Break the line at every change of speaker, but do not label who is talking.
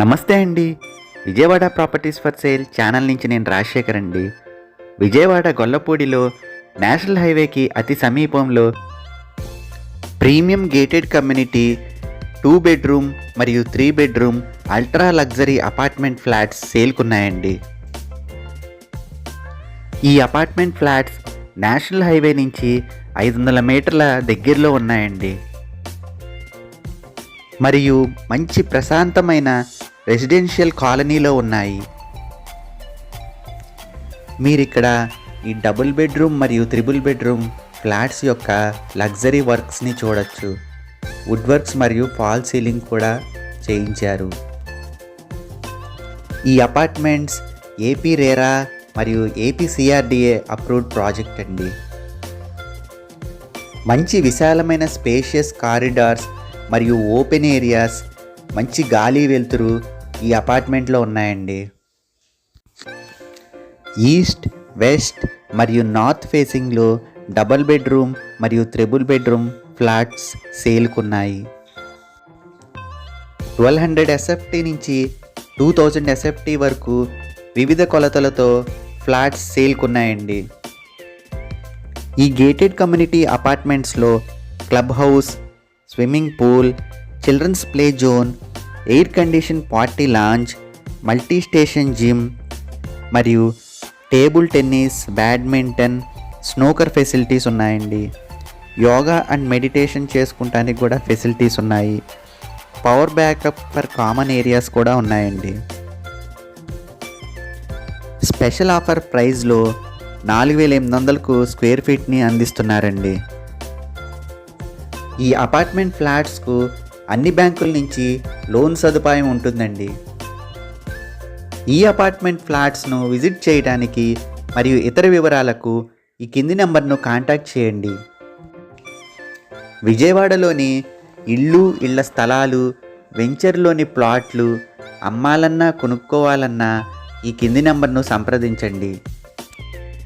నమస్తే అండి. Vijayawada properties for sale channel నుంచి నేను రాజశేఖర్ అండి. విజయవాడ గొల్లపూడిలో నేషనల్ హైవేకి అతి సమీపంలో premium gated community two bedroom మరియు three bedroom ultra luxury apartment flats సేల్కున్నాయండి. ఈ అపార్ట్మెంట్ ఫ్లాట్స్ నేషనల్ హైవే నుంచి ఐదు వందల మీటర్ల దగ్గరలో ఉన్నాయండి. మరియు మంచి ప్రశాంతమైన రెసిడెన్షియల్ కాలనీలో ఉన్నాయి. మీరు ఇక్కడ ఈ డబుల్ బెడ్రూమ్ మరియు త్రిబుల్ బెడ్రూమ్ ఫ్లాట్స్ యొక్క లగ్జరీ వర్క్స్ని చూడొచ్చు. వుడ్ వర్క్స్ మరియు ఫాల్ సీలింగ్ కూడా చేయించారు. ఈ అపార్ట్మెంట్స్ ఏపీ రేరా మరియు ఏపీ సిఆర్డిఏ అప్రూవ్డ్ ప్రాజెక్ట్ అండి. మంచి విశాలమైన స్పేషియస్ కారిడార్స్ మరియు ఓపెన్ ఏరియాస్ మంచి గాలి వెలుతురు ఈ అపార్ట్మెంట్లో ఉన్నాయండి. ఈస్ట్ వెస్ట్ మరియు నార్త్ ఫేసింగ్లో డబుల్ బెడ్రూమ్ మరియు త్రిబుల్ బెడ్రూమ్ ఫ్లాట్స్ సేల్కున్నాయి. ట్వెల్వ్ హండ్రెడ్ ఎస్ఎఫ్టీ నుంచి టూ థౌజండ్ ఎస్ఎఫ్టీ వరకు వివిధ కొలతలతో ఫ్లాట్స్ సేల్కున్నాయండి. ఈ gated community అపార్ట్మెంట్స్లో club house swimming pool children's play zone air condition party lounge multi station gym మరియు table tennis badminton snooker facilities ఉన్నాయండి. Yoga and meditation చేసుకుంటానికి కూడా ఫెసిలిటీస్ ఉన్నాయి. Power backup for common areas కూడా ఉన్నాయండి. స్పెషల్ ఆఫర్ ప్రైస్లో నాలుగు వేల ఎనిమిది వందలకు స్క్వేర్ ఫీట్ని అందిస్తున్నారండి. ఈ అపార్ట్మెంట్ ఫ్లాట్స్కు అన్ని బ్యాంకుల నుంచి లోన్ సదుపాయం ఉంటుందండి. ఈ అపార్ట్మెంట్ ఫ్లాట్స్ను విజిట్ చేయడానికి మరియు ఇతర వివరాలకు ఈ కింది నెంబర్ను కాంటాక్ట్ చేయండి. విజయవాడలోని ఇళ్ళు ఇళ్ళ స్థలాలు వెంచర్లోని ప్లాట్లు అమ్మాలన్నా కొనుక్కోవాలన్నా ఈ కింది నెంబర్ను సంప్రదించండి.